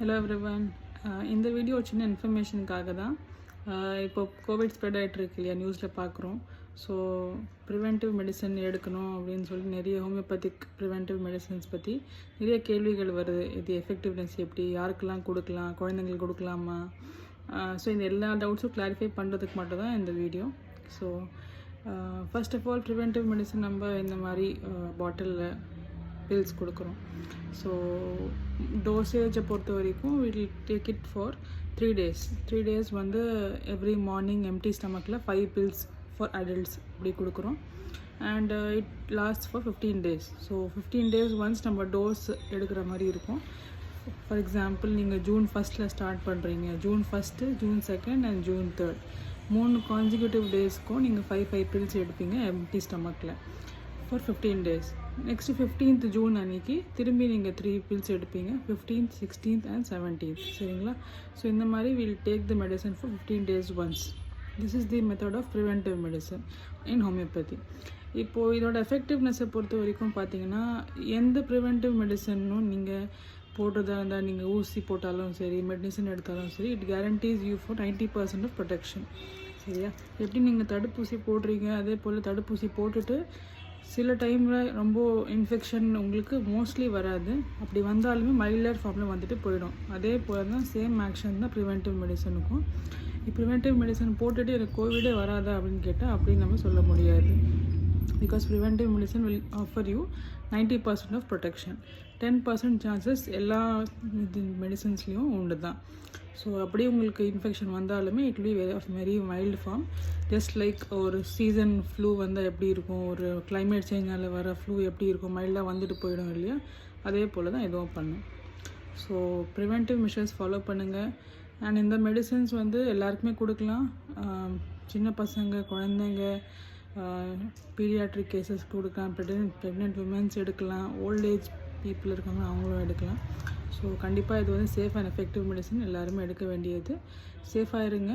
Hello everyone uh, இந்த video ஒரு சின்ன இன்ஃபர்மேஷனுக்காக தான். Uh, இப்போ கோவிட் ஸ்ப்ரெட் ஆகிட்டுருக்கு இல்லையா நியூஸில் பார்க்குறோம். ஸோ ப்ரிவென்டிவ் மெடிசன் எடுக்கணும் அப்படின்னு சொல்லி நிறைய ஹோமியோபதிக் ப்ரிவென்டிவ் மெடிசன்ஸ் பற்றி நிறைய கேள்விகள் வருது. இது எஃபெக்டிவ்னஸ் எப்படி யாருக்கெல்லாம் கொடுக்கலாம் குழந்தைங்களுக்கு கொடுக்கலாமா? Uh, ஸோ இந்த எல்லா டவுட்ஸும் கிளாரிஃபை பண்ணுறதுக்கு மட்டும் தான் இந்த video so first of all preventive medicine நம்ம இந்த மாதிரி பாட்டிலில் பில்ஸ் கொடுக்குறோம். ஸோ டோசேஜை பொறுத்த வரைக்கும் will take it for three days three days வந்து எவ்ரி மார்னிங் எம்டி ஸ்டமக்கில் ஃபைவ் பில்ஸ் ஃபார் அடல்ட்ஸ் இப்படி கொடுக்குறோம். And it last for fifteen days so fifteen days once நம்ம டோஸ் எடுக்கிற மாதிரி இருக்கும். ஃபார் எக்ஸாம்பிள் நீங்கள் ஜூன் ஃபஸ்ட்டில் ஸ்டார்ட் பண்ணுறீங்க June first June second and June third மூணு கான்சிக்யூட்டிவ் டேஸ்க்கும் நீங்கள் ஃபைவ் ஃபைவ் பில்ஸ் எடுப்பீங்க empty ஸ்டமக்கில் for fifteen days next fifteenth June அன்னைக்கு திரும்பி நீங்கள் த்ரீ பில்ஸ் எடுப்பீங்க. ஃபிஃப்டீன்த் சிக்ஸ்டீன்த் அண்ட் செவன்டீன்த் சரிங்களா? ஸோ இந்த மாதிரி will take the medicine for fifteen days once this is the method of preventive medicine in homeopathy இப்போது இதோட எஃபெக்டிவ்னஸை பொறுத்த வரைக்கும் பார்த்தீங்கன்னா எந்த ப்ரிவென்டிவ் மெடிசனும் நீங்கள் போடுறதா இருந்தால் நீங்கள் ஊசி போட்டாலும் சரி மெடிசன் எடுத்தாலும் சரி it guarantees you for ninety percent of protection சரியா? எப்படி நீங்கள் தடுப்பூசி போடுறீங்க அதே போல் தடுப்பூசி போட்டுட்டு சில டைமில் ரொம்ப இன்ஃபெக்ஷன் உங்களுக்கு மோஸ்ட்லி வராது. அப்படி வந்தாலுமே மைல்டர் ஃபார்மில் வந்துட்டு போயிடும். அதே போல் தான் சேம் ஆக்ஷன் தான் ப்ரிவென்டிவ் மெடிசனுக்கும் ப்ரிவென்டிவ் மெடிசன் போட்டுட்டு எனக்கு கோவிடே வராதா அப்படின்னு கேட்டால் அப்படின்னு நம்ம சொல்ல முடியாது. Because preventive medicine will offer you ninety percent of protection ten percent chances எல்லா இது மெடிசன்ஸ்லேயும் உண்டு தான் ஸோ அப்படியே உங்களுக்கு இன்ஃபெக்ஷன் வந்தாலுமே it be very of very mild form just like ஒரு சீசன் ஃப்ளூ வந்தால் எப்படி இருக்கும்? ஒரு கிளைமேட் சேஞ்சால் வர ஃப்ளூ எப்படி இருக்கும்? மைல்டாக வந்துட்டு போயிடும் இல்லையா? அதே போல் தான் இதுவும் பண்ணும். ஸோ ப்ரிவென்டிவ் மெஷர்ஸ் ஃபாலோ பண்ணுங்கள் அண்ட் இந்த மெடிசன்ஸ் வந்து எல்லாருக்குமே கொடுக்கலாம். சின்ன பசங்க குழந்தைங்க பீடியாட்ரிக் கேசஸ் கொடுக்கலாம். ப்ரெக்னென்ட் ப்ரெக்னென்ட் உமன்ஸ் எடுக்கலாம். ஓல்ட் ஏஜ் பீப்புள் இருக்காங்க அவங்களும் எடுக்கலாம். ஸோ கண்டிப்பாக இது வந்து சேஃப் அண்ட் எஃபெக்டிவ் மெடிசன் எல்லாருமே எடுக்க வேண்டியது. சேஃபாக இருங்க.